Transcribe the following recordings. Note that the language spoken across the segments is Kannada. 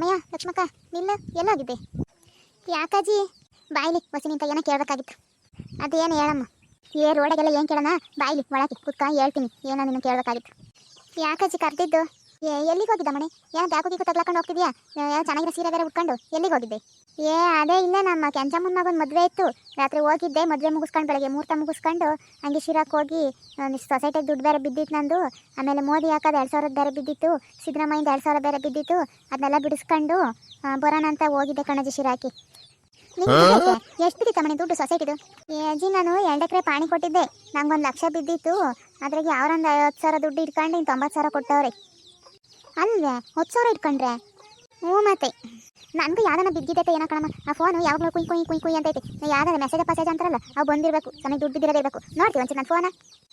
ಅಮ್ಮಯ್ಯ ಲಕ್ಷ್ಮಕ್ಕ ನಿಲ್ಲ ಎಲ್ಲೋಗಿದ್ದೆ ಯಾಕಾಜಿ? ಬಾಯ್ಲಿ ಬಸಿ ನಿಂತ ಏನೋ ಕೇಳಬೇಕಾಗಿತ್ತು? ಏನು ಹೇಳಮ್ಮ? ಏ ರೋಡಗೆಲ್ಲ ಏನು ಕೇಳೋಣ? ಬಾಯ್ಲಿ, ಒಳಗೆ ಕುತ್ಕ ಹೇಳ್ತೀನಿ. ಏನೋ ನಿನ್ನ ಕೇಳಬೇಕಾಗಿತ್ತು? ಯಾಕಾಜಿ ಕರೆದಿದ್ದು? ಎಲ್ಲಿಗೆ ಹೋಗಿದ್ದ ಮಣಿ? ಏನೋ ಬ್ಯಾಕು ಹೋಗಿ ತಗ್ಲಾಕೊಂಡು ಹೋಗ್ತಿದ್ಯಾ? ಚೆನ್ನಾಗಿರೋ ಸೀರೆ ಬೇರೆ ಉಟ್ಕೊಂಡು ಎಲ್ಲಿಗೆ ಹೋಗಿದ್ದೆ? ಏ, ಅದೇ ಇಲ್ಲ ನಮ್ಮ ಕೆಂಚಮ್ಮನ ಮಗನ ಮದುವೆ ಇತ್ತು. ರಾತ್ರಿ ಹೋಗಿದ್ದೆ, ಮದುವೆ ಮುಗಿಸ್ಕೊಂಡು ಬೆಳಗ್ಗೆ ಮೂರ್ತ ಮುಗಿಸ್ಕೊಂಡು ಹಂಗೆ ಶಿರಾಕ್ ಹೋಗಿ ಸೊಸೈಟಿಗೆ ದುಡ್ಡು ಬೇರೆ ಬಿದ್ದಿತ್ತು ನಂದು. ಆಮೇಲೆ ಮೋದಿ ಹಾಕೋದು ಎರಡು ಸಾವಿರದ ಬೇರೆ ಬಿದ್ದಿತ್ತು, ಸಿದ್ದರಾಮಯ್ಯಿಂದ ಎರಡು ಸಾವಿರ ಬೇರೆ ಬಿದ್ದಿತ್ತು. ಅದನ್ನೆಲ್ಲ ಬಿಡಿಸ್ಕೊಂಡು ಬರೋಣ ಅಂತ ಹೋಗಿದ್ದೆ ಕಣಜಿ ಶಿರಾಕಿ. ಎಷ್ಟು ಬಿದ್ದಿತ್ತ ಮನೆ ದುಡ್ಡು ಸೊಸೈಟಿದು? ಅಜ್ಜಿ, ನಾನು ಎರಡು ಎಕರೆ ಪಾಣಿ ಕೊಟ್ಟಿದ್ದೆ. ನಂಗೊಂದು ಲಕ್ಷ ಬಿದ್ದಿತ್ತು. ಅದ್ರಾಗೆ ಅವರೊಂದು ಐವತ್ತು ಸಾವಿರ ದುಡ್ಡು ಇಟ್ಕೊಂಡು ಇನ್ನು ತೊಂಬತ್ತು ಸಾವಿರ ಕೊಟ್ಟವ್ರಿ. ಅಲ್ವೇ? ಹತ್ತು ಸಾವಿರ ಇಟ್ಕೊಂಡ್ರೆ? ಹ್ಞೂ ಮತ್ತೆ. ನನಗೂ ಯಾವ್ದನ ಬಿದ್ದಿದ್ದೈತೆ ಏನೋ ಕಣಮ್ಮ. ಆ ಫೋನು ಯಾವಾಗಲೂ ಕುಯ್ ಕುಯ್ ಕುಯ್ ಕುಯ್ ಅಂತೈತೆ ಯಾವ್ದಾರ ಮೆಸೇಜ್ ಪಸೇಜ್ ಅಂತಾರಲ್ಲ, ಅವು ಬಂದಿರಬೇಕು. ಸಮಯ ದುಡ್ಡು ಬಿದ್ದಿರೋದಿರಬೇಕು ನೋಡ್ತೀವಿ ಒಂಚೂರು ನನ್ನ ಫೋನ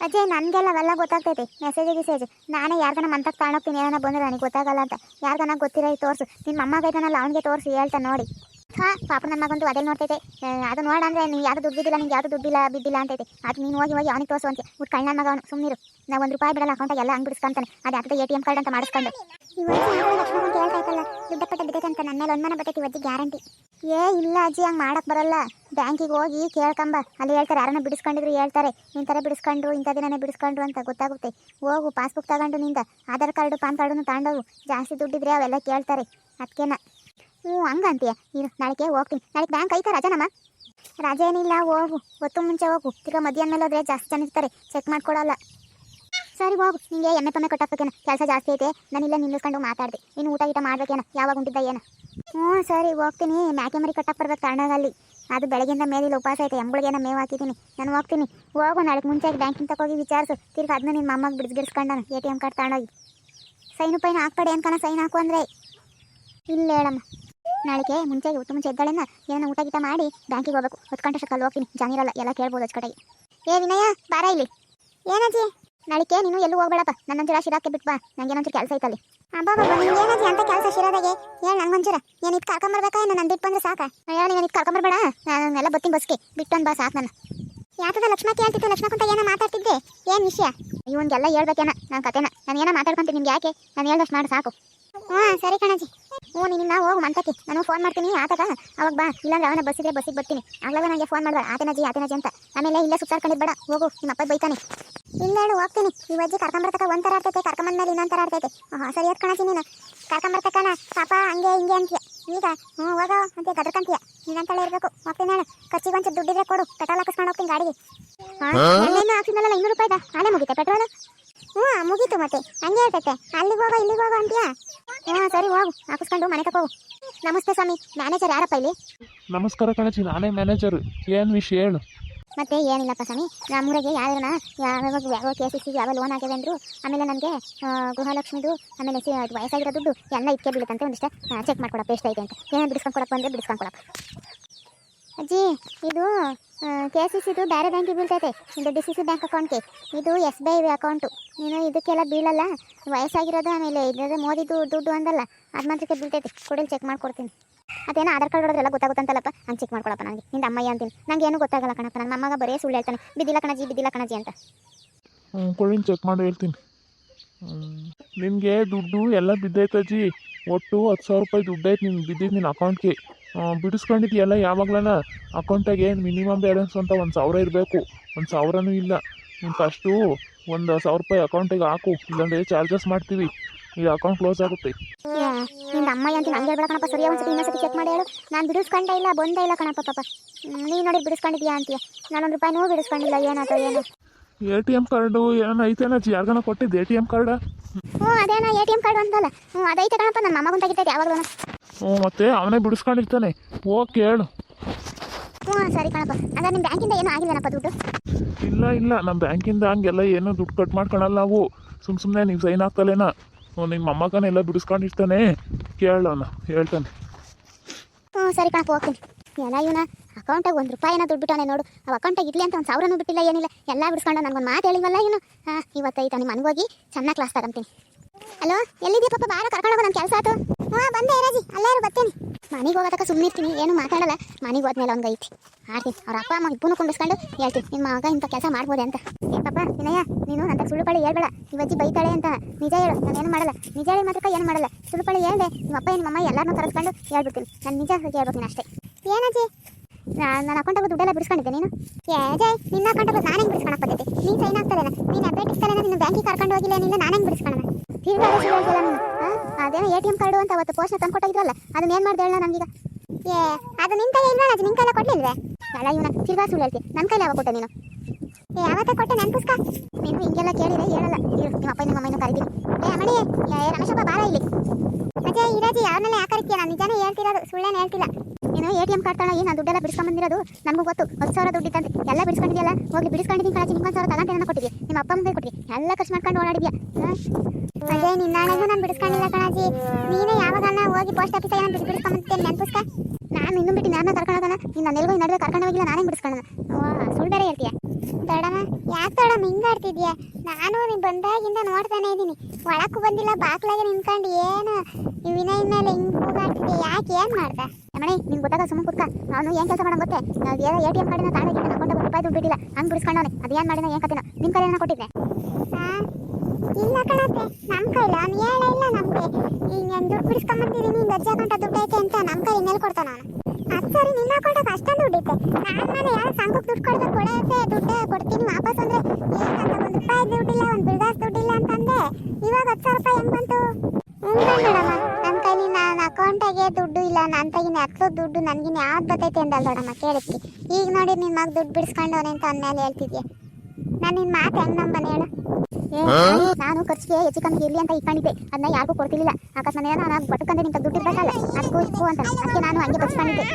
ಅಜ್ಜೆ ನನಗೆಲ್ಲ ಅವೆಲ್ಲ ಗೊತ್ತಾಗ್ತೈತೆ. ಮೆಸೇಜ್ ಗಿಸೇಜ್ ನಾನೇ ಯಾರ್ಗನ ಮಂತಕ್ಕೆ ತಾಣೋಗ್ತೀನಿ ಏನೋ ಬಂದ್ರೆ ನನಗೆ ಗೊತ್ತಾಗಲ್ಲ ಅಂತ. ಯಾರ್ಗನ ಗೊತ್ತಿರೋ ತೋರಿಸು. ನಿಮ್ಮ ಅಮ್ಮಗೈತನಲ್ಲ, ಅವನಿಗೆ ತೋರಿಸಿ ಹೇಳ್ತಾ ನೋಡಿ. ಹಾ, ಪಾಪ ನನ್ನ ಅದೇ ನೋಡ್ತೈತೆ. ಅದು ನೋಡಂದ್ರೆ ಅಂದ್ರೆ ಯಾವುದು ದುಡ್ಡು ಬಿದ್ದಿಲ್ಲ ನಿಮ್ಗೆ ಯಾವುದು ದುಡ್ಡಿಲ್ಲ, ಬಿದ್ದಿಲ್ಲ ಅಂತೈತೆ. ಅದು ನೀನು ಹೋಗಿ ಹೋಗಿ ಅವನಿಗೆ ತೋರಿಸು ಅಂತ ಕಳ್ಳ ಮಗ ಅವನು ಸುಮ್ಮನಿರು ನಾವು ಒಂದು ರೂಪಾಯಿ ಬಿಡಲ್ಲ ಅಕೌಂಟಾಗ ಎಲ್ಲ ಹಂಗೆ ಬಿಡಿಸ್ಕೊಂತಾನೆ. ಅದು ಅದಕ್ಕೆ ಎ ಟಿ ಎಂ ಕಾರ್ಡ್ ಅಂತ ಮಾಡಿಸ್ಕೊಂಡು. ದುಡ್ಡ ದುಡ್ಡಪ್ಪಟ್ಟ ಬಿದ್ದೈತೆ ಅಂತ ನನ್ನ ಮೇಲೆ ಒಂದನ ಬರ್ತೈತಿ ಅಜ್ಜಿ ಗ್ಯಾರಂಟಿ. ಏ, ಇಲ್ಲ ಅಜ್ಜಿ, ಹಂಗೆ ಮಾಡಕ್ ಬರಲ್ಲ. ಬ್ಯಾಂಕಿಗೆ ಹೋಗಿ ಕೇಳ್ಕೊಂಬ. ಅಲ್ಲಿ ಹೇಳ್ತಾರೆ, ಯಾರನ್ನ ಬಿಡಿಸ್ಕೊಂಡಿದ್ರು ಹೇಳ್ತಾರೆ. ನಿನ್ ಥರ ಬಿಡಿಸ್ಕೊಂಡು, ಇಂಥ ದಿನನೇ ಬಿಡಿಸ್ಕೊಂಡು ಅಂತ ಗೊತ್ತಾಗುತ್ತೆ. ಹೋಗು, ಪಾಸ್ಬುಕ್ ತಗೊಂಡು ನಿಂದ. ಆಧಾರ್ ಕಾರ್ಡು, ಪಾನ್ ಕಾರ್ಡನ್ನು ತಗೊಂಡೋಗು ಜಾಸ್ತಿ ದುಡ್ಡಿದ್ರೆ ಅವೆಲ್ಲ ಕೇಳ್ತಾರೆ. ಅದಕ್ಕೇನ ಹ್ಞೂ ಹಂಗಂತೀಯ ಇರು, ನಾಳೆಗೆ ಹೋಗ್ತೀನಿ. ನಾಳೆ ಬ್ಯಾಂಕ್ ಐತ ರಜಾನಮ್ಮ ರಜೆ ಏನಿಲ್ಲ, ಹೋಗು. ಹೊತ್ತು ಮುಂಚೆ ಹೋಗು. ತಿರ್ಗಾ ಮಧ್ಯಾಹ್ನ ಮೇಲೆ ಹೋದ್ರೆ ಜಾಸ್ತಿ ಜನ ಇರ್ತಾರೆ. ಚೆಕ್ ಮಾಡ್ಕೊಡಲ್ಲ ಸರಿ, ಹೋಗು. ನಿಂಗೆ ಎಮ್ಮೆ ಪಮ್ಮೆ ಕೊಟ್ಟಾಕ್ಬೇಕೇನ ಕೆಲಸ ಜಾಸ್ತಿ ಐತೆ. ನಾನಿಲ್ಲ ನಿಲ್ಲಿಸ್ಕೊಂಡು ಮಾತಾಡ್ದೆ. ನೀನು ಊಟ ಗೀಟ ಮಾಡ್ಬೇಕೇನ? ಯಾವಾಗ ಉಂಟಿದ್ದ ಏನ? ಹ್ಞೂ, ಸರಿ, ಹೋಗ್ತೀನಿ. ಮ್ಯಾಕೆ ಮರಿ ಕಟ್ಟಕ್ಕೆ ಬರ್ಬೇಕು ಅದು ಬೆಳಗಿಂದ ಮೇಲಿಲ್ಲ ಉಪವಾಸ ಐತೆ. ಎಂಬಳಿಗೇನ ಮೇವು ಹಾಕಿದ್ದೀನಿ. ನಾನು ಹೋಗ್ತೀನಿ. ಹೋಗು ನಾಳೆ ಮುಂಚೆ ಬ್ಯಾಂಕಿನ ತಗೋಗಿ ವಿಚಾರಿಸು. ತಿರ್ಗಿ ಅದನ್ನ ನಿನ್ನ ಅಮ್ಮಗೆ ಬಿಡಿಸ್ಗಿಡ್ಸ್ಕೊಂಡಾನು ಎ ಟಿ ಎಂ ಕಾರ್ಡ್ ತಗೊಂಡೋಗಿ ಸೈನು ಪೈನ ಹಾಕ್ಬೇಡಿ. ಅಂತಾನೆ ಸೈನ್ ಹಾಕು ಅಂದರೆ? ಇಲ್ಲ ಹೇಳಮ್ಮ. ನಾಳೆಗೆ ಮುಂಚೆ ಊಟ ಮುಂಚೆ ಎದ್ದಾಳೆನ ಏನೋ ಊಟ ಗೀಟ ಮಾಡಿ ಬ್ಯಾಂಕಿಗೆ ಹೋಗ್ಬೇಕು. ಹತ್ತು ಗಂಟೆ ಅಷ್ಟೊತ್ತಲ್ಲಿ ಹೋಗ್ತೀನಿ ಜಾನಿರಲ್ಲ ಎಲ್ಲ ಕೇಳ್ಬೋದು ಅಚ್ಚ ಕಡೆಗೆ ಏ ವಿನಯ ಬಾರ ಇಲ್ಲಿ. ಏನಜ್ಜಿ ನಾಳೆಗೆ ನೀನು ಎಲ್ಲೂ ಹೋಗ್ಬೇಡಪ್ಪ. ನನ್ನೊಂಚೂರ ಶಿರಾಕ್ಕೆ ಬಿಟ್ಟು ಬಾ ನಂಗೆ ಏನೊಂಚೂರು ಕೆಲಸ ಐತಲ್ಲಿ. ಅಬ್ಬಾ ಏನಜ್ಜಿ ಅಂತ ಕೆಲಸ ಶಿರಾದಾಗೆ? ಹೇಳು ನಂಗೊಂಚೂರ ಏನು ಇದು ಕರ್ಕೊಂಬರ್ಬೇಕಾ ಏನು ನನ್ನ ಬಿಟ್ಟು ಬಂದ್ರೆ ಸಾಕ? ಹೇಳಿ ನೀನು ಇದು ಕರ್ಕೊಂಬರ್ಬೇಡ ನಾನೆಲ್ಲ ಬತ್ತೀನಿ ಬಸ್ಗೆ. ಬಿಟ್ಟೊಂದು ಬಾ ಸಾಕು ನಾನು ಯಾತದ ಲಕ್ಷ್ಮ ಕೇಳ್ತಿತ್ತು? ಲಕ್ಷ್ಮ ಕುಂತ ಏನೋ ಮಾತಾಡ್ತಿದ್ದೆ. ಏನು ವಿಷಯ? ಇವನಿಗೆಲ್ಲ ಹೇಳ್ಬೇಕೇನ. ನನ್ನ ಕತೆನ. ನಾನು ಏನೋ ಮಾತಾಡ್ಕೊಂತೀನಿ ನಿಮ್ಗೆ ಯಾಕೆ? ನಾನು ಹೇಳ್ದಷ್ಟು ಮಾಡಿ ಸಾಕು. ಹಾಂ ಸರಿ ಕಣಜ್ಜಿ. ಹ್ಞೂ ನಿನ್ನ ಹೋಗು ಮಂತಕ್ಕೆ ನಾನು ಫೋನ್ ಮಾಡ್ತೀನಿ ಆತಗ. ಅವಾಗ ಬಾ. ಇಲ್ಲಾಂದ್ರೆ ಅವನ ಬಸ್ಸಿದ್ರೆ ಬಸ್ಸಿಗೆ ಬರ್ತೀನಿ. ಆಗ್ಲಾಗ ನನಗೆ ಫೋನ್ ಮಾಡ್ಬೇಡ ಆತನಜಿ ಆತನಜಿ ಅಂತ. ಆಮೇಲೆ ಇಲ್ಲೇ ಸುತ್ತಾಡ್ಕೊಂಡಿದ್ಬೇಡ ಹೋಗು ನಿಮ್ಮ ಅಪ್ಪ ಬೈತಾನೆ. ಇಲ್ಲೇಳು ಹೋಗ್ತೀನಿ. ಈ ಅಜ್ಜಿ ಕರ್ಕೊಂಬರ್ತಕ ಒಂಥರ ಆಡ್ತೈತೆ ಕರ್ಕೊಂಬಂದ್ಮೇಲೆ ಇನ್ನೊಂಥರ ಆಡ್ತೈತೆ. ಹಾಂ ಸರಿ ಎತ್ ಕಣಜ್ಜಿ ನೀನು. ಕರ್ಕೊಂಬರ್ತಕನ ಪಾಪ ಹಂಗೆ ಹಿಂಗೆ ಅಂತೀಯ. ಈಗ ಹ್ಞೂ ಹೋಗೋ ಅಂತ ಗದರ್ಕಂತೀಯ. ನೀನಂತಲೇ ಇರಬೇಕು. ಹೋಗ್ತೀನಿ ಹೇಳು ಖರ್ಚಿಗೆ ಒಂಚೂರು ದುಡ್ಡಿದ್ರೆ ಕೊಡು. ಪೆಟ್ರೋಲ್ ಹಾಕಿಸ್ಕೊಂಡು ಹೋಗ್ತೀನಿ ಗಾಡಿಗೆ. ಹಾಂ? ಎಲ್ಲೇನು ಹಾಕ್ಸಿದ್ನಲ್ಲ ಇನ್ನೂರು ರೂಪಾಯಿದ ಹಾಳೆ ಮುಗಿತೆ ಪೆಟ್ರೋಲ್? ಹ್ಞೂ ಮುಗೀತು ಮತ್ತೆ. ಹಂಗೆ ಇರ್ತೈತೆ. ಅಲ್ಲಿಗೆ ಹೋಗೋ ಇಲ್ಲಿಗೆ ಹೋಗೋ ಅಂತೀಯಾ? ಹ್ಞೂ ಸರಿ ಹೋಗು. ಹಾಕಿಸ್ಕೊಂಡು ಮನೆ ಹೋಗು. ನಮಸ್ತೆ ಸ್ವಾಮಿ. ಮ್ಯಾನೇಜರ್ ಯಾರಪ್ಪ ಇಲ್ಲಿ? ನಮಸ್ಕಾರ ಕಣಜಿ ನಾನೇ ಮ್ಯಾನೇಜರ್. ಏನು ವಿಷಯ ಹೇಳು? ಮತ್ತೆ ಏನಿಲ್ಲಪ್ಪ ಸ್ವಾಮಿ. ನಮ್ಮೂರಿಗೆ ಯಾರನ್ನ ಯಾವಾಗ ಯಾವ ಸಿ ಯಾವ ಲೋನ್ ಆಗಿದೆ ಅಂದರು ಆಮೇಲೆ ನನಗೆ ಗೃಹಲಕ್ಷ್ಮಿದು ಆಮೇಲೆ ಸಿ ವಯಸ್ಸಾಗಿರೋ ದುಡ್ಡು ಎಲ್ಲ ಇದಕ್ಕೆ ಬೀಳುತ್ತಂತೆ ಒಂದಿಷ್ಟು. ಚೆಕ್ ಮಾಡ್ಕೊಡಪ್ಪ ಎಷ್ಟೈತೆ ಅಂತ. ಏನೋ ಬಿಡಿಸ್ಕೊಂಡು ಕೊಡಪ್ಪ ಅಂದರೆ ಬಿಡಿಸ್ಕೊಂಡು ಕೊಡಪ್ಪ. ಅಜ್ಜಿ ಇದು ಕೆ ಸಿ ಸಿದು ಬೇರೆ ಬ್ಯಾಂಕಿಗೆ ಬೀಳ್ತೈತೆ. ಇದು ಡಿ ಸಿ ಸಿ ಬ್ಯಾಂಕ್ ಅಕೌಂಟ್ಗೆ ಇದು ಎಸ್ ಬಿ ಐ ಅಕೌಂಟು ನೀನು ಇದಕ್ಕೆಲ್ಲ ಬೀಳಲ್ಲ. ವಯಸ್ಸಾಗಿರೋದು ಆಮೇಲೆ ಇದ್ರೆ ಮೋದಿದು ದುಡ್ಡು ಅಂದಲ್ಲ, ಅದು ಮಾತ್ರಕ್ಕೆ ಬೀಳ್ತೈತೆ. ಕೊಡಿಲ್ ಚೆಕ್ ಮಾಡ್ಕೊಡ್ತೀನಿ. ಅದೇನೋ ಆಧಾರ್ ಕಾರ್ಡ್ ಹೊಡೆದ್ರೆಲ್ಲ ಗೊತ್ತಾಗುತ್ತಂತಲ್ಲಪ್ಪ? ಹಂಗೆ ಚೆಕ್ ಮಾಡ್ಕೊಳಪ್ಪ ನನಗೆ ನಿಂದ ಅಮ್ಮಯ್ಯ ಅಂತೀನಿ. ನಂಗೆ ಏನು ಗೊತ್ತಾಗಲ್ಲ ಕಣಪ್ಪ. ನನ್ನ ಅಮ್ಮಗ ಬರೀ ಸುಳ್ಳು ಹೇಳ್ತಾನೆ. ಬಿದ್ದಿಲ್ಲ ಕಣಜಿ ಬಿದ್ದಿಲ್ಲ ಕಣಜಿ ಅಂತ. ಹ್ಞೂ ಚೆಕ್ ಮಾಡಿ ಹೇಳ್ತೀನಿ. ನಿನಗೆ ದುಡ್ಡು ಎಲ್ಲ ಬಿದ್ದೈತಜ್ಜಿ ಒಟ್ಟು ಹತ್ತು ಸಾವಿರ ರೂಪಾಯಿ ದುಡ್ಡೈತೆ ನಿನ್ಗೆ ಬಿದ್ದಿದ್ದು ನಿನ್ನ ಅಕೌಂಟ್ಗೆ ಬಿಡಿಸ್ಕೊಂಡಿದ್ಯಲ್ಲ ಯಾವಾಗ್ಲನ? ಅಕೌಂಟಾಗೆ ಮಿನಿಮಮ್ ಬ್ಯಾಲೆನ್ಸ್ ಅಂತ ಒಂದು ಸಾವಿರ ಇರಬೇಕು. ಒಂದು ಸಾವಿರನೂ ಇಲ್ಲ. ನೀನು ಫಸ್ಟು ಒಂದು ಸಾವಿರ ರೂಪಾಯಿ ಅಕೌಂಟಿಗೆ ಹಾಕು. ಇಲ್ಲಾಂದ್ರೆ ಚಾರ್ಜಸ್ ಮಾಡ್ತೀವಿ. ಈ ಅಕೌಂಟ್ ಕ್ಲೋಸ್ ಆಗುತ್ತೆ. ನಿಂದ ಅಮ್ಮ ಹಂಗೆ ಹೇಳ್ಬೇಡ ಕಣಪ್ಪ. ಸರಿಯಾಗಿ ಚೆಕ್ ಮಾಡಿ ಹೇಳು. ನಾನು ಬಿಡಿಸ್ಕೊಂಡೇ ಇಲ್ಲ, ಬಂದೇ ಇಲ್ಲ ಕಣಪ್ಪ ಪಾಪ. ನೀನು ನೋಡಿ ಬಿಡಿಸ್ಕೊಂಡಿದ್ಯಾ ಅಂತೀಯ. ನಾನೊಂದು ರೂಪಾಯಿನೂ ಬಿಡಿಸ್ಕೊಂಡಿಲ್ಲ, ಏನಾಯ್ತು, ಏನು. ಎ ಟಿ ಎಂ ಕಾರ್ಡು ಏನೋ ಐತೇನಜ್ಜಿ ಯಾರಿಗಾನ ಕೊಟ್ಟಿದ್ದು ಎ ಟಿ ಎಂ ಕಾರ್ಡ ಹ್ಞೂ ಅದೇನೋ ಎ ಟಿ ಎಂ ಕಾರ್ಡ್ ಅಂತಲ್ಲ ಹ್ಞೂ ಅದೈತೆ ಕಣಪ್ಪ ನನ್ನ ಮಗನ ತೆಗಿತೈತೆ ಯಾವಾಗಲೂ ಹ್ಞೂ ಮತ್ತೆ ಅವನೇ ಬಿಡಿಸ್ಕೊಂಡಿರ್ತಾನೆ. ಹೋಗಿ ಕೇಳು. ಹ್ಞೂ ಸರಿ ಕಣಪ್ಪ. ಅಂದ್ರೆ ನಿಮ್ಮ ಬ್ಯಾಂಕಿಂದ ಏನೂ ಆಗಿಲ್ಲನಪ್ಪ ದುಡ್ಡು? ಇಲ್ಲ ಇಲ್ಲ. ನಮ್ಮ ಬ್ಯಾಂಕಿಂದ ಹಂಗೆಲ್ಲ ಏನೂ ದುಡ್ಡು ಕಟ್ ಮಾಡ್ಕೊಳಲ್ಲ ನಾವು. ಸುಮ್ಮ ಸುಮ್ಮನೆ ನೀವು ಸೈನ್ ಹಾಕ್ತಲೇನ? ನಿಮ್ಮ ಮೊಮ್ಮಗನೆಲ್ಲ ಬಿಡಿಸ್ಕೊಂಡಿರ್ತಾನೆ. ಕೇಳೋಣ ಹೇಳ್ತಾನೆ. ಹ್ಞೂ ಸರಿ ಕಣಪ್ಪ ಹೋಗ್ತೀನಿ. ಎಲ್ಲ ಇವನ? ಅಕೌಂಟಾಗ ಒಂದು ರೂಪಾಯಿನ ದುಡ್ಡು ಬಿಟ್ಟಾನೆ ನೋಡು. ಅವ ಅಕೌಂಟಾಗ ಇರಲಿ ಅಂತ ಒಂದು ಸಾವಿರನೂ ಬಿಟ್ಟಿಲ್ಲ, ಏನಿಲ್ಲ. ಎಲ್ಲ ಬಿಡಿಸ್ಕೊಂಡು ನನಗೊಂದು ಮಾತು ಹೇಳಿವಲ್ಲ ಏನು ಹಾಂ, ಇವತ್ತೈತ ನಿಮ್ಮ ಮನೆಗೋಗಿ ಚೆನ್ನಾಗಿ ಕ್ಲಾಸ್ ತಗೊಂತೀನಿ. ಹಲೋ, ಎಲ್ಲಿದೆಯಾ ಪಾಪ? ಬಾರ, ಕರ್ಕೊಂಡು ಹೋಗೋ ನನ್ನ ಕೆಲಸ ಆಯ್ತು ಹಾಂ ಬಂದೆ ಇರಾಜಿ ಅಲ್ಲಾರು ಬರ್ತೇನೆ ಬರ್ತೀನಿ. ಮನೆ ಮನೆಗೆ ಹೋಗೋದಕ್ಕೆ ಸುಮ್ಮನೆ ಇರ್ತೀನಿ, ಏನು ಮಾತಾಡಲ್ಲ. ಮನೆಗೆ ಹೋದ್ಮೇಲೆ ಅವ್ನಿಗೆ ಐತಿ. ಆಡ್ತೀನಿ. ಅವ್ರ ಅಪ್ಪ, ಅಮ್ಮ ಇಬ್ಬನು ಕುಂಡಿಸ್ಕೊಂಡು ಹೇಳ್ತೀನಿ. ನಿಮ್ಮ ಮಗ ಇಂಥ ಕೆಲಸ ಮಾಡ್ಬೋದೆ ಅಂತ. ಏ, ಪಾಪ, ವಿನಯ, ನೀನು ಅಂತ ಸುಳ್ಳು ಪಳ್ಳಿ ಹೇಳ್ಬೇಡ. ಇವಜ್ಜಿ ಬೈತಾಳೆ ಅಂತ ನಿಜ ಹೇಳು. ನಾನು ಏನು ಮಾಡಲ್ಲ. ನಿಜ ಹೇಳಿ ಮಾತ್ರ ಏನು ಮಾಡಲ್ಲ. ಸುಳ್ಳು ಹೇಳಿದೆ. ನಿಮ್ಮ ಅಪ್ಪ ನಿಮ್ಮ ಅಮ್ಮ ಎಲ್ಲರನ್ನೂ ಕರೆಸ್ಕೊಂಡು ಹೇಳ್ಬಿಡ್ತೀನಿ. ನಾನು ನಿಜ ಹೇಳ್ಬಿಡ್ತೀನಿ ಅಷ್ಟೇ. ಏನಜ್ಜಿ ನಾನು ಅಕೌಂಟಾಗ ದುಡ್ಡೆಲ್ಲ ಬಿಡಿಸ್ಕೊಂಡಿದ್ದೆ ನೀನು? ಏ, ಜೈ, ನಿನ್ನ ಅಕೌಂಟಾಗ ನಾನು ಹೆಂಗೆ ಬಿಡಿಸ್ಕೊಳಕ್ ಬರ್ತೈತೆ ನೀನು ಸೈನ್ ಆಗ್ತದೇನ ನೀನು ಅಪ್ಡೇಟ್ ಇಸ್ತಾರೇನ ನಿನ್ನ ಬ್ಯಾಂಕಿಗೆ ಕರ್ಕೊಂಡು ಹೋಗಿಲ್ಲ ನಿನ್ನ ನಾನು ಹೆಂಗೆ ಬಿಡಿಸ್ಕೊಳ್ಳೋಣ ತಿರ್ಗಾ ಸುಳ್ಳು ಹೇಳ್ತಿಲ್ಲ ನೀನು? ಅದೇನೋ ಎ ಟಿ ಎಂ ಕಾರ್ಡು ಅಂತ ಅವತ್ತು ಪೋಸ್ಟ್ನ ತಂದು ಕೊಟ್ಟಿದ್ರಲ್ಲ ಅದನ್ನ ಏನು ಮಾಡ್ದೆ ಹೇಳ ನನಗೀಗ ಏ, ಅದು ನಿನ್ನ ಕೈ ಇಲ್ವಾ ಅದು ನಿನ್ನ ಕೈಲ ಕೊಡ್ಲಿಲ್ವೇ? ಅಲ್ಲ ಇವನ ತಿರ್ಗಾ ಸುಳ್ಳು ಹೇಳ್ತಿ ನನ್ನ ಕೈಲಿ ಯಾವಾಗ ಕೊಟ್ಟೆ ನೀನು? ಏ ಯಾವತ್ತ ಕೊಟ್ಟೆ ನೆನಪಿಸ್ಕ? ನೀನು ಹಿಂಗೆಲ್ಲ ಕೇಳಿದ್ರೆ ಹೇಳಲ್ಲ. ಇರು, ನಿಮ್ಮ ಅಪ್ಪ ನಿಮ್ಮ ಅಮ್ಮನ ಕರಿತೀನಿ. ಏ ಅಮ್ಮಡಿ ಏ, ರಮೇಶಪ್ಪ ಬಾರ ಇಲ್ಲಿ. ಅಜಯ್, ಇರಾಜಿ ಯಾರನ್ನೆಲ್ಲ ಯಾಕೆ ನಾನು ನಿಜಾನೇ ಹೇಳ್ತಿರೋದು ಸುಳ್ಳೇನು ಹೇಳ್ತಿಲ್ಲ. ಎ ಟಿ ಎಂ ಕಾರ್ಡ್ ತಗೊಂಡು ಏನು ದುಡ್ಡೆಲ್ಲ ಬಿಡಿಸ್ಕೊಂಡಿರೋದು ನಮಗೂ ಗೊತ್ತು. ಹತ್ತು ಸಾವಿರ ದುಡ್ಡು ಇತ್ತಂತೆ. ಎಲ್ಲ ಬಿಡಿಸ್ಕೊಂಡಿದೆಯಲ್ಲ? ಹೋಗಿ ಬಿಡಿಸ್ಕೊಂಡಿದ್ದೀನಿ ಕಳಚಿ ನಿಮ್ಗೊಂದು ಸಾವಿರ ತಗೊಂಡು ಕೊಟ್ಟಿದ್ವಿ. ನಿಮ್ಮ ಅಪ್ಪ ಮುಂದೆ ಕೊಟ್ಟಿದ್ದೆ ಎಲ್ಲ ಖರ್ಚು ಮಾಡ್ಕೊಂಡು ಓಡಾಡಿದ್ಯಾ? ಅಜಯ್ ನಿನ್ನಾಣೆಗೂ ನಾನು ಬಿಡಿಸ್ಕೊಂಡಿಲ್ಲ ಕಣಾಜಿ ನೀನೇ ಯಾವಾಗ ಹೋಗಿ ಪೋಸ್ಟ್ ಆಫೀಸ್ ಏನಾದ್ರು ಬಿಡಿಸ್ ಬಿಡಿಸ್ಕೊಂಬಂತೇನೆ ನೆನ್ಪಿಸ್ಕ ನಾನು ಇನ್ನೂ ಬಿಟ್ಟು ನಾನು ಹೋಗೋಣ ಇನ್ನು ನೆಲಗೂ ನಡುವೆ ಕರ್ಕೊಂಡು ಹೋಗಿಲ್ಲ, ನಾನೇ ಬಿಡಿಸ್ಕೊಳ್ಳೋಣ ಓ ಸುಳ್ಳು ಬೇರೆ ಹೇಳ್ತೀಯ. ದೊಡಮ್ಮ ಯಾಕೆ ದೊಡಮ್ಮ ಹಿಂಗಾಡ್ತಿದ್ಯಾ ನಾನು ನೀನು ಬಂದಾಗಿಂದ ನೋಡ್ತಾನೆ ಇದ್ದೀನಿ ಒಳಕ್ಕೂ ಬಂದಿಲ್ಲ ಬಾಕ್ಲಾಗೆ ನಿಂತ್ಕೊಂಡು ಏನು ಈ ವಿನಯ್ ಮೇಲೆ ಹಿಂಗೆ ಕೂಗಾಡ್ತಿದ್ಯಾ ಯಾಕೆ ಏನು ಮಾಡ್ದೆ? ಮನೆ ನಿಂಗೆ ಗೊತ್ತಾಗ ಸುಮ್ಮನೆ ಕುತ್ಕ. ಅವನು ಏನು ಕೆಲಸ ಮಾಡೋಣ ಗೊತ್ತೆ? ನಾವು ಏನೋ ಎ ಟಿ ಎಂ ಕಾರ್ಡಿನ ತಾಳೆ ಅಕೌಂಟ್ ಒಂದು ರೂಪಾಯಿ ದುಡ್ಡು ಬಿಟ್ಟಿಲ್ಲ ಹಂಗೆ ಬಿಡಿಸ್ಕೊಂಡವನೆ ಅದು ಏನು ಮಾಡಿದ ಏನು ಕತೆನೋ. ನಿಮ್ಮ ಕೈಲಿ ಏನೋ ಕೊಟ್ಟಿದ್ದೆ ಇಲ್ಲ ಕಣತೆ ನಮ್ಮ ಕೈಲ? ಅವ್ನು ಹೇಳೇ ಇಲ್ಲ ನಮಗೆ. ಈಗ ನಾನು ದುಡ್ಡು ಬಿಡಿಸ್ಕೊಂಬಂದಿದ್ದೀನಿ ಅಜ್ಜ ಅಕೌಂಟ ದುಡ್ಡು ಐತೆ ಅಂತ ನಮ್ಮ ಕೈ ಮೇಲೆ ಕೊಡ್ತಾನ ಅವನು. ಸರಿ, ನಿನ್ನ ಅಕೌಂಟಾಗ ಅಷ್ಟೊಂದು ದುಡ್ಡು ನಾನು ನಾನು ಯಾರು ಸಂಘಕ್ಕೆ ದುಡ್ಡು ಕೊಡ್ಬೇಕು ಕೊಡೋಕೆ ದುಡ್ಡು ಕೊಡ್ತೀನಿ. ವಾಪಸ್ ಅಂದ್ರೆ ಏನಂತ ಒಂದು ರೂಪಾಯಿ ದುಡ್ಡಿಲ್ಲ, ಒಂದು ಬಿಲ್ದಾಸ್ ದುಡ್ಡಿಲ್ಲ ಅಂತಂದೆ ಇವಾಗ ಹತ್ತು ಸಾವಿರ ರೂಪಾಯಿ ಹೆಂಗೆ ಬಂತು? ನೋಡಮ್ಮ? ನನ್ನ ಕೈಲಿ ನನ್ನ ಅಕೌಂಟಾಗೆ ದುಡ್ಡು ಇಲ್ಲ ನನ್ನ ತಗಿನ ಹತ್ತು ದುಡ್ಡು, ನನಗಿನ ಯಾವ್ದು ಬರ್ತೈತೆ ಅಂದಲ್ಲ ನೋಡಮ್ಮ, ಕೇಳಿದ್ವಿ. ಈಗ ನೋಡಿ ನಿನ್ನ ಮಗ ದುಡ್ಡು ಬಿಡಿಸ್ಕೊಂಡವನೆ ಅಂತ ಅಂದಮೇಲೆ ಹೇಳ್ತಿದ್ಯಾ? ನಾನು ನಿನ್ನ ಮಾತು ಹೆಂಗೆ ನಂಬನೆ ಹೇಳು. ನಾನು ಖರ್ಚಿಗೆ ಹೆಚ್ಚು ಕಮ್ಮಿ ಇರಲಿ ಅಂತ ಇಟ್ಕೊಂಡಿದ್ದೆ. ಅದನ್ನ ಯಾರಿಗೂ ಕೊಡ್ತಿರ್ಲಿಲ್ಲ. ಅಕಸ್ಮಾತ್ ಏನೋ ನಾನು ಬಟ್ಟಕಂದ್ರೆ ನಿಂತ ದುಡ್ಡು ಇರ್ಬೇಕಲ್ಲ? ಅದಕ್ಕೂ ಇಕ್ಕು ಅಂತ. ಅದಕ್ಕೆ ನಾನು ಹಂಗೆ ಬಚ್ಕೊಂಡಿದ್ದೆ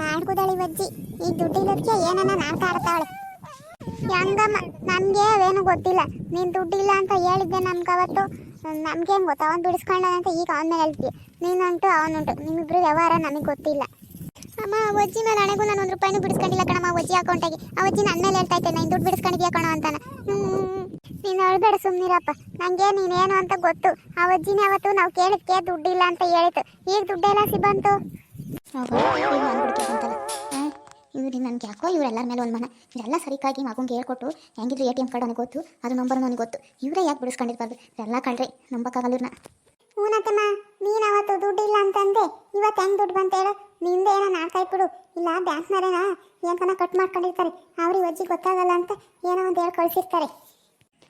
ನಾಡ್ಕುದಳಿ ಬಜ್ಜಿ. ಈ ದುಡ್ಡು ಇಲ್ಲದಕ್ಕೆ ಏನನ್ನ ನಾಟಕ ಆಡ್ತಾವಳೆ ಹೆಂಗಮ್ಮ ನಮಗೆ ಅವೇನು ಗೊತ್ತಿಲ್ಲ. ನೀನು ದುಡ್ಡಿಲ್ಲ ಅಂತ ಹೇಳಿದ್ದೆ ನಮ್ಗೆ ಅವತ್ತು. ನಮ್ಗೆ ಹೆಂಗೆ ಗೊತ್ತಾ? ಅವ್ನು ಬಿಡಿಸ್ಕೊಂಡ ಅಂತ ಈಗ ಅವನ ಮೇಲೆ ಹೇಳ್ತೀವಿ ನೀನುಂಟು ಅವನುಂಟು. ನಿಮ್ಮಿಬ್ರು ವ್ಯವಹಾರ ನನಗೆ ಗೊತ್ತಿಲ್ಲ. ಅಮ್ಮ ಅಜ್ಜಿ ಮೇಲೆ ಹಣೆಗೂ ನಾನು ಒಂದು ರೂಪಾಯಿನೂ ಬಿಡಿಸ್ಕೊಂಡಿಲ್ಲ ಕಣಮ್ಮ ಅಜ್ಜಿ ಅಕೌಂಟಾಗಿ ಆ ಅಜ್ಜಿ ನನ್ನ ಮೇಲೆ ಹೇಳ್ತಾ ಇದ್ದೆ. ನೀನು ದುಡ್ಡು ಬಿಡಿಸ್ಕೊಂಡಿದ್ಯಾ ಕಣ ಅಂತಾನೆ. ನೀನು ಅಳ್ಬೇಡ ಸುಮ್ಮನಿರಪ್ಪ ನನಗೆ ನೀನೇನು ಅಂತ ಗೊತ್ತು. ಆ ಅಜ್ಜಿನೇ ಅವತ್ತು ನಾವು ಕೇಳಿದ್ಕೆ ದುಡ್ಡಿಲ್ಲ ಅಂತ ಹೇಳಿತು ಈಗ ದುಡ್ಡೆಲ್ಲ ಸಿಬಂತು ಇವ್ರಿ ನನ್ಗೆ ಯಾಕೋ ಇವರೆಲ್ಲರ ಮೇಲೆ ಒಂದು ಮನ. ಇದೆಲ್ಲ ಸರಿಕಾಗಿ ಮಗುಂಗೆ ಹೇಳ್ಕೊಟ್ಟು ಹೆಂಗಿದ್ರು ಎ ಟಿ ಎಂ ಕಾರ್ಡ್ ನನಗೆ ಗೊತ್ತು ಅದು ನಂಬರ್ ನನಗೆ ಗೊತ್ತು. ಇವರೇ ಯಾಕೆ ಬಿಡಿಸ್ಕೊಂಡಿರ್ಬಾರ್ದು? ಎಲ್ಲ ಕಳ್ರಿ ನಂಬಕ್ಕಾಗಲ್ಲ ಇವ್ರನ್ನ. ಹೂನತ್ತಮ್ಮ ನೀನು ಅವತ್ತು ದುಡ್ಡು ಇಲ್ಲ ಅಂತಂದೆ. ಇವತ್ತು ಹೆಂಗೆ ದುಡ್ಡು ಬಂತ ಹೇಳು? ನಿಂದೆ ಏನೋ ನಾಟಕ ಇಟ್ಬಿಡು ಇಲ್ಲ ಬ್ಯಾಂಕ್ನವರೇನ ಏನ್ಕನ ಕಟ್ ಮಾಡ್ಕೊಂಡಿರ್ತಾರೆ. ಅವ್ರಿಗೆ ಅಜ್ಜಿ ಗೊತ್ತಾಗಲ್ಲ ಅಂತ ಏನೋ ಒಂದು ಹೇಳಿ ಕಳಿಸಿರ್ತಾರೆ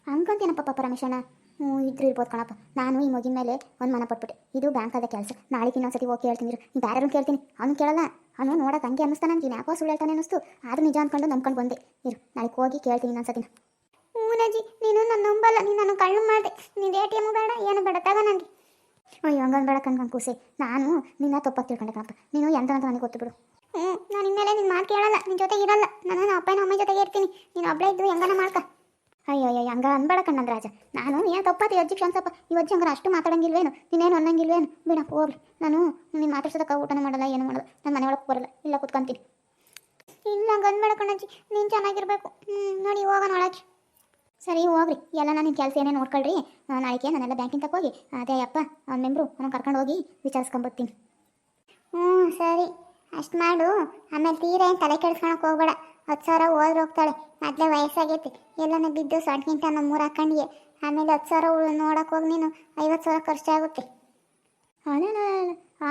ಹಂಗಂತೇನಪ್ಪ ಪಾಪ ರಮೇಶಣ್ಣ ಹ್ಞೂ, ಇದ್ರು ಇರ್ಬೋದು ಕಣಪ್ಪ. ನಾನು ಈ ಮಗಿನ ಮೇಲೆ ಒಂದು ಮನ ಪಟ್ಬಿಟ್ಟೆ. ಇದು ಬ್ಯಾಂಕದ ಕೆಲಸ. ನಾಳೆಗೆ ಇನ್ನೊಂದ್ಸತಿ ಹೋಗಿ ಕೇಳ್ತೀನಿ ರೀ ನೀನು ಬೇರೆ ಕೇಳ್ತೀನಿ. ಅವ್ನು ಕೇಳಲ್ಲ. ಅವನು ನೋಡಕ್ಕೆ ಹಂಗೆ ಅನ್ನಿಸ್ತಾನೆ ನನಗೆ ಯಾಕೋ ಸುಳ್ಳು ಹೇಳ್ತಾನೆ ಅನ್ನಿಸ್ತು. ಆದ್ರೂ ನಿಜ ಅಂದ್ಕೊಂಡು ನಂಬ್ಕೊಂಡು ಬಂದೆ. ಇರು ನಾಳೆ ಹೋಗಿ ಕೇಳ್ತೀನಿ ಇನ್ನೊಂದ್ಸತಿನ. ನಜಿ ನೀನು ನನ್ನ ನಂಬಲ್ಲ. ನೀನು ನನ್ನ ಕಣ್ಣು ಮಾಡಿದೆ. ನೀನು ಎ ಟಿ ಎಂ ಬೇಡ, ಏನು ಬೇಡ, ತಗ ನನಗೆ ಅಯ್ಯೋ ಹಂಗಂದು ಬೇಡ ಕಣ್ಕಂಡು ಕೂಸಿ ನಾನು ನಿನ್ನ ತಪ್ಪಾಗಿ ತಿಳ್ಕೊಂಡೆ ಕಣಪ್ಪ. ನೀನು ಎಂತ ಅಂತ ನನಗೆ ಗೊತ್ತು ಬಿಡು. ಹ್ಞೂ, ನಾನು ಇನ್ಮೇಲೆ ನಿನ್ನ ಮಾತು ಕೇಳಲ್ಲ. ನಿನ್ನ ಜೊತೆಗೆ ಇರಲ್ಲ. ನಾನು ನನ್ನ ಅಪ್ಪನ ಅಮ್ಮ ಜೊತೆಗೆ ಇರ್ತೀನಿ. ನೀನು ಒಬ್ಬಳೇ ಇದ್ದು ಹೆಂಗನ ಮಾಡ್ಕ. ಅಯ್ಯೋ ಅಯ್ಯೋ ಹಂಗ ಅನ್ಬೇಡ ರಾಜ ನಾನು ಏನು ತಪ್ಪಾತಿ ಅಜ್ಜಿ ಕ್ಷಮಸಪ್ಪ ಈ ಅಜ್ಜಿ ಹಂಗಾರೆ ಅಷ್ಟು ಮಾತಾಡಂಗಿಲ್ವೇನು? ನೀನೇನು ಅನ್ನಂಗಿಲ್ವೇನು? ಬಿಡಪ್ಪ ಹೋಗ್ಲಿ. ನಾನು ನೀನು ಮಾತಾಡ್ಸೋದಕ್ಕೆ ಊಟನ ಮಾಡಲ್ಲ, ಏನು ಮಾಡಲ್ಲ. ನಾನು ಮನೆ ಒಳಗೆ ಬರಲ್ಲ. ಇಲ್ಲ, ಕುತ್ಕೊಂತೀನಿ. ಇಲ್ಲ, ಹಂಗೆ ಅನ್ಬೇಡ ಕಣ್ಣಜ್ಜಿ. ನೀನು ಚೆನ್ನಾಗಿರ್ಬೇಕು. ನೋಡಿ, ಹೋಗೋಣ ಒಳಗೆ. ಸರಿ ಹೋಗ್ರಿ ಎಲ್ಲ ನಾನು ಕೆಲಸ ಏನೇ ನೋಡ್ಕೊಳ್ರಿ. ನಾಳೆಗೆ ನಾನೆಲ್ಲ ಬ್ಯಾಂಕಿಂಗ್ ತಗೋಗಿ ಅದೇ ಅಪ್ಪ, ಅವ್ನ ಮೆಂಬ್ರು ಅವ್ನ ಕರ್ಕೊಂಡು ಹೋಗಿ ವಿಚಾರಿಸ್ಕೊಂಬರ್ತೀನಿ. ಹ್ಞೂ ಸರಿ. ಅಷ್ಟು ಮಾಡು. ಆಮೇಲೆ ತೀರೇನು ತಲೆ ಕೆಡ್ಸ್ಕೊಳಕ್ಕೆ ಹೋಗ್ಬೇಡ. ಹತ್ತು ಸಾವಿರ ಹೋದ್ರೆ ಹೋಗ್ತಾಳೆ. ಮೊದಲೇ ವಯಸ್ಸಾಗೈತಿ. ಎಲ್ಲನ ಬಿದ್ದು ಸಣ್ಣಿಂಟ ನಮ್ಮ ಹಾಕೊಂಡಿಗೆ. ಆಮೇಲೆ ಹತ್ತು ಸಾವಿರ ಉಳ್ ನೋಡಕ್ಕೆ ಹೋಗಿ ನೀನು ಐವತ್ತು ಸಾವಿರ ಖರ್ಚಾಗುತ್ತೆ ಅಲ್ಲ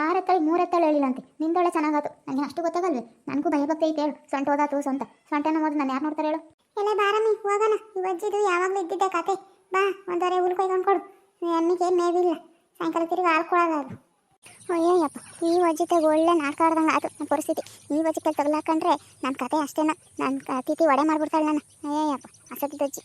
ಆರು ಮೂರು ಎತ್ತಳಿ ಹೇಳಿಲ್ಲ ನಿಂದೊಳೆ ಚೆನ್ನಾಗಾತು ನನಗೆ ಅಷ್ಟು ಗೊತ್ತಾಗಲ್ವೇ? ನನಗೂ ಭಯ ಭಕ್ತಿ ಐತೆ ಹೇಳು. ಸೊಂಟ ಹೋದಾತು ಸ್ವಂತ ಸೊಂಟನ ಹೋದ್ ನಾನು ಯಾರು ನೋಡ್ತಾರೆ ಹೇಳು? ಎಲ್ಲ ಬಾರಮ್ಮಿ, ಹೋಗೋಣ. ಇವಜ್ಜಿದು ಯಾವಾಗಲೂ ಇದ್ದಿದ್ದೆ ಕತೆ. ಬಾ ಒಂದರೆ ಹುಲ್ ಕೊಯ್ಕೊಂಡು ಕೊಡು ಎಮ್ಮಿಗೆ ಮೇವಿಲ್ಲ. ಸಾಯಂಕಾಲ ತಿರುಗಿ ಹಾಳ್ಕೊಳೋದು ಅಯ್ಯಯ್ಯಪ್ಪ ಈ ವಜ್ಜಿತಾಗ ಒಳ್ಳೆ ನಾಟಕ ಆಡ್ದಂಗೆ ಆಯ್ತು ನನ್ನ ಪರಿಸ್ಥಿತಿ. ಈ ವಜ್ಜಿಗೆ ತಗಲಾಕಂಡ್ರೆ ನನ್ನ ಕತೆ ಅಷ್ಟೇನ? ನನ್ನ ಅತಿಥಿ ಒಡೆ ಮಾಡ್ಬಿಡ್ತಾಳೆ ನಾನು ಅಯ್ಯಯ್ಯಪ್ಪ ಅಸತಿ ವಜ್ಜಿ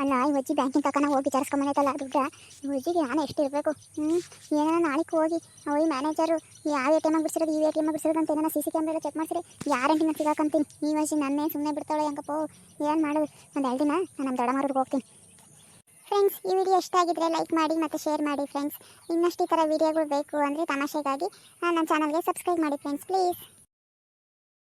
ಅಲ್ಲ, ಈ ವಜ್ಜಿ ಬ್ಯಾಂಕಿನ ತಕನ ಹೋಗಿ ವಿಚಾರಿಸ್ಕೊಂಬಂದೈತಲ್ಲ ದುಡ್ಡ ಈ ವಜ್ಜಿಗೆ ನಾನು ಎಷ್ಟು ಇರಬೇಕು? ಹ್ಞೂ ಏನೋ ನಾಳೆಗೆ ಹೋಗಿ ಅವ್ರ ಮ್ಯಾನೇಜರು ಯಾವ ಎ ಟಿ ಎಂ ಬಿಡಿಸಿರೋದು, ಈ ಎ ಟಿ ಎಂ ಬಿಡಿಸಿರೋದು ಅಂತ ಏನೋ C C camera check guarantee ಗ್ಯಾರಂಟಿನ ಸಿಗಾಕಂತೀನಿ. ಈ ವಜ್ಜಿ ನನ್ನೇ ಸುಮ್ಮನೆ ಬಿಡ್ತಾಳೆ, ಹೆಂಗಪ್ಪ? ಏನು ಮಾಡೋದು? ಒಂದು ಎರಡು ದಿನ ನಾನು ನಮ್ಮ ದೊಡ್ಡ ಮಾರೋದು ಹೋಗ್ತೀನಿ. ಫ್ರೆಂಡ್ಸ್ ಈ ವಿಡಿಯೋ ಇಷ್ಟ ಆಗಿದ್ರೆ ಲೈಕ್ ಮಾಡಿ ಮತ್ತು ಶೇರ್ ಮಾಡಿ ಫ್ರೆಂಡ್ಸ್ ಇನ್ನಷ್ಟು ಈ ಥರ ವಿಡಿಯೋಗಳು ಬೇಕು ಅಂದರೆ ತಮಾಷೆಗಾಗಿ ನನ್ನ ಚಾನಲ್ಗೆ ಸಬ್ಸ್ಕ್ರೈಬ್ ಮಾಡಿ ಫ್ರೆಂಡ್ಸ್ ಪ್ಲೀಸ್